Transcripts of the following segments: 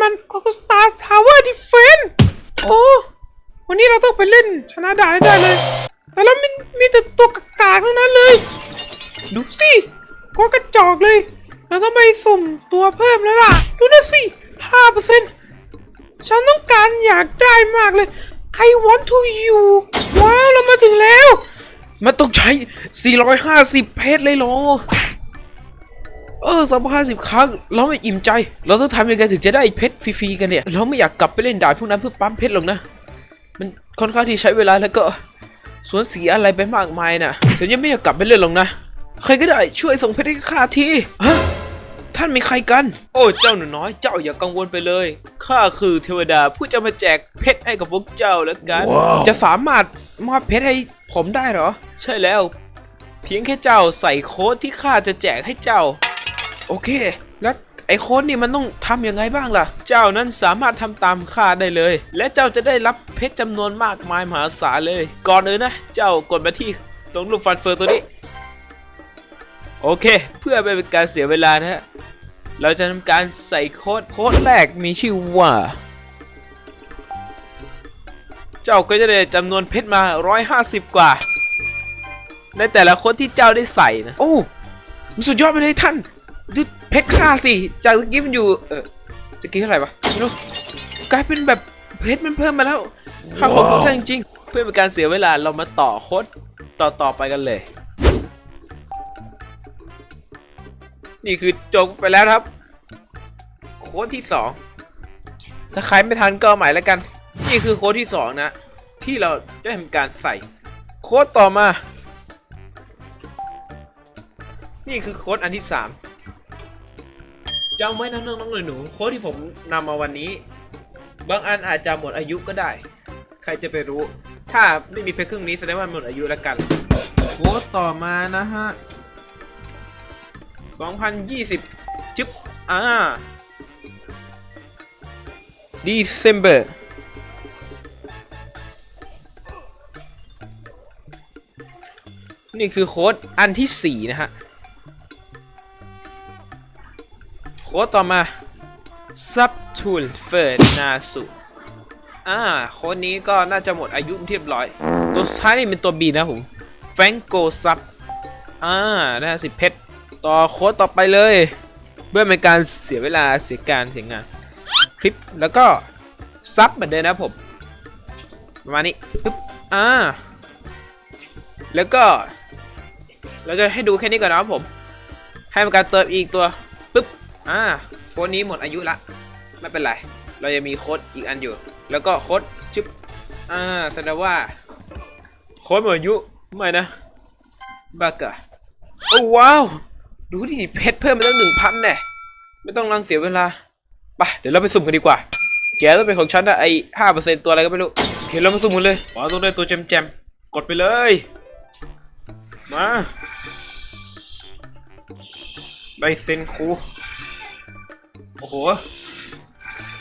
มันออ s สตาทาวเวอร์ดิเฟนโอ้ วันนี้เราต้องไปเล่นชนะด่านได้เลย แต่เรามีมีแต่ตัวกากๆทั้งนั้นเลย ดูสิก็กระจอกเลย เราต้องไปสุ่มตัวเพิ่มแล้วล่ะ ดูนะสิห้าเปอร์เซ็นต์ฉันต้องการอยากได้มากเลย I want to you ว้าว เรามาถึงแล้ว มันต้องใช้ 450 เพชรเลยเหรอ เออสามห้าสิบครั้ง เราไม่อิ่มใจ เราต้องทำยังไงถึงจะได้เพชรฟรีๆกันเนี่ย เราไม่อยากกลับไปเล่นด่านพวกนั้นเพื่อปั๊มเพชรหรอกนะ มันค่อนข้างที่ใช้เวลาแล้วก็สวนเสียอะไรไปมากมายนะฉันยังไม่อยากกลับไปเล่นหรอกนะ ใครก็ได้ช่วยส่งเพชรให้ข้าทีฮะท่านมีใครกัน โอ้เจ้าหนูน้อย เจ้าอย่ากังวลไปเลย ข้าคือเทวดาผู้จะมาแจกเพชรให้กับพวกเจ้าแล้วกันจะสามารถมอบเพชรให้ผมได้เหรอ ใช่แล้ว เพียงแค่เจ้าใส่โค้ดที่ข้าจะแจกให้เจ้า โอเค แล้วไอ้โค้ดนี่มันต้องทำยังไงบ้างล่ะ เจ้านั้นสามารถทำตามข้าได้เลย และเจ้าจะได้รับเพชรจำนวนมากมายมหาศาลเลย ก่อนอื่นนะ เจ้ากดมาที่ตรงรูปฟันเฟืองตัวนี้ โอเค เพื่อไม่เป็นการเสียเวลานะฮะ เราจะทำการใส่โค้ด โค้ดแรกมีชื่อว่า เจ้าก็จะได้จำนวนเพชรมา 150 กว่า ในแต่ละโค้ดที่เจ้าได้ใส่นะ โอ้มันสุดยอดไปเลยท่าน ดูเพชรค่าสิ จากตะกี้มันอยู่ เออตะกี้เท่าไหร่วะไม่รู้กลายเป็นแบบเพชรมันเพิ่มมาแล้วค่าของท่านจริงๆ เพื่อเป็นการเสียเวลาเรามาต่อโค้ดต่อต่อไปกันเลย นี่คือจบไปแล้วครับ โค้ดที่สองถ้าใครไม่ทันก็ใหม่แล้วกัน นี่คือโค้ดที่สองนะ ที่เราได้ทำการใส่ โค้ดต่อมา นี่คือโค้ดอันที่สาม จำไว้นะน้องๆหนูๆโค้ดที่ผมนำมาวันนี้ บางอันอาจจะหมดอายุก็ได้ ใครจะไปรู้ ถ้าไม่มีเพชรครื่งนี้แสดงว่าหมดอายุแล้วกันโค้ดต่อมานะฮะ 2020 จึ๊บ อ่า December นี่คือโค้ดอันที่ 4 นะฮะ ค้ดต่อมา Subtool f e r n a s u อ่าโค้ดนี้ก็น่าจะหมดอายุเรียบร้อย ตัวสุดท้ายนี่เป็นตัว B นะผม f a n g o Sub อ่าได้สิเพชรต่อโค้ดต่อไปเลยเพื่อเป็นการเสียเวลาเสียการเสียงานคลิปแล้วก็ซับเหมือนเดิมนะผมประมาณนี้ปึ๊บอ่าแล้วก็ เราจะให้ดูแค่นี้ก่อนนะครับผม ให้เป็นการเติมอีกตัว อ่าโค้ดนี้หมดอายุละ ไม่เป็นไร เรายังมีโค้ดอีกอันอยู่ แล้วก็โค้ดชึบอ่าแสดงว่าโค้ดหมดอายุไม่นะบักะโอ้ว้าว ดูดิเพชรเพิ่มมาตั้งหนึ่งพันแน่ไม่ต้องรังเสียเวลาไปเดี๋ยวเราไปสุ่มกันดีกว่า แกต้องเป็นของฉันนะไอห้าเปอร์เซ็นตัวอะไรก็ไม่รู้โอเคเรามาสุ่มกันเลยอ๋อต้องได้ตัวแจมแจมกดไปเลย มาใบเซนคู โอ้โห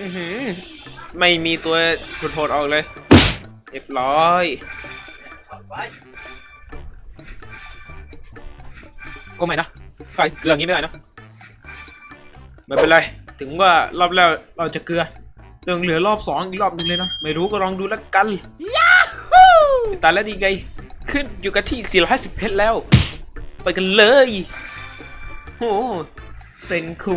อือหือ ไม่มีตัวโหดๆออกเลยเรียบร้อยก็ไม่นะใส่เกลืออย่างนี้ไม่ได้นะไม่เป็นไร ถึงว่ารอบแรกเราจะเกลือตึงเหลือรอบสองอีกรอบหนึงเลยนะ ไม่รู้ก็ลองดูแล้วกันตายแล้วดีไง ขึ้นอยู่กันที่ 450 เพชรแล้ว ไปกันเลยโอ้เซนคู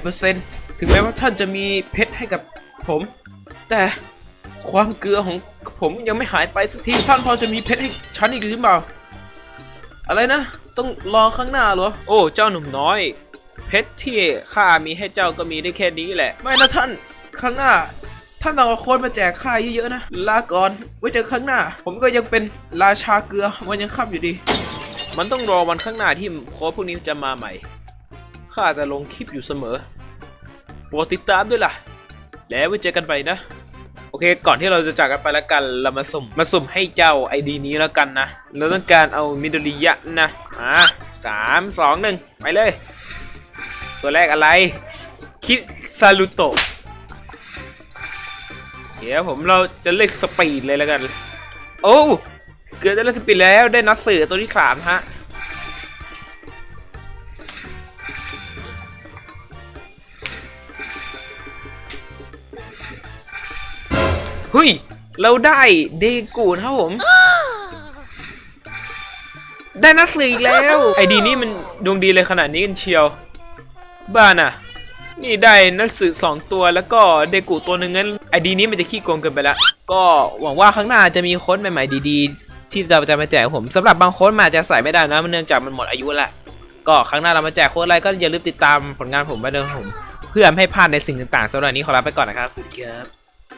8%ถึงแม้ว่าท่านจะมีเพชรให้กับผม แต่ความเกลือของผมยังไม่หายไปสักทีท่านพอจะมีเพชรให้ฉันอีกหรือเปล่า อะไรนะ ต้องรอข้างหน้าหรอ โอ้ เจ้าหนุ่มน้อย เพชรที่ข้ามีให้เจ้าก็มีได้แค่นี้แหละ ไม่นะท่านข้างหน้า ท่านเอาโค้ดมาแจกข้าเยอะๆนะ ลาก่อนไว้เจอข้งหน้า ผมก็ยังเป็นราชาเกลือมันยังขับอยู่ดี มันต้องรอวันข้างหน้าที่โค้ดพวกนี้จะมาใหม่ ข้าจะลงคลิปอยู่เสมอโปรดติดตามด้วยล่ะ แล้วไว้เจอกันไปนะ โอเค ก่อนที่เราจะจากกันไปแล้วกัน เรามาสุ่ม มาสุ่มให้เจ้าไอดีนี้แล้วกันนะ เราต้องการเอามิโดริยะนะ อ่าสามสองหนึ่งไปเลย ตัวแรกอะไร คิดซารุโตะเดี๋ยวผมเราจะเล่นสปีดเลยแล้วกัน โอ้ เกือบจะเล่นสปีดแล้วได้นัดสื่อตัวที่สามฮะ เฮ้ย เราได้เดกูนะครับผม ได้นักสื่ออีกแล้ว ไอดีนี้มันดวงดีเลยขนาดนี้กันเชียว บ้าน่ะ นี่ได้นักสื่อสองตัวแล้วก็เดกูตัวหนึ่งงั้นไอดีนี้มันจะขี้โกงเกินไปแล้วก็หวังว่าข้างหน้าจะมีโค้ดใหม่ๆดีๆ ที่จะจะมาแจกผมสำหรับบางโค้ดมันอาจจะใส่ไม่ได้นะเนื่องจากมันหมดอายุแล้วก็ครั้งหน้าเรามาแจกโค้ดอะไรก็อย่าลืมติดตามผลงานผมไปด้วยครับผม เพื่อไม่ให้พลาดในสิ่งต่างๆสำหรับวันนี้ขอลาไปก่อนนะครับสวัสดีครับ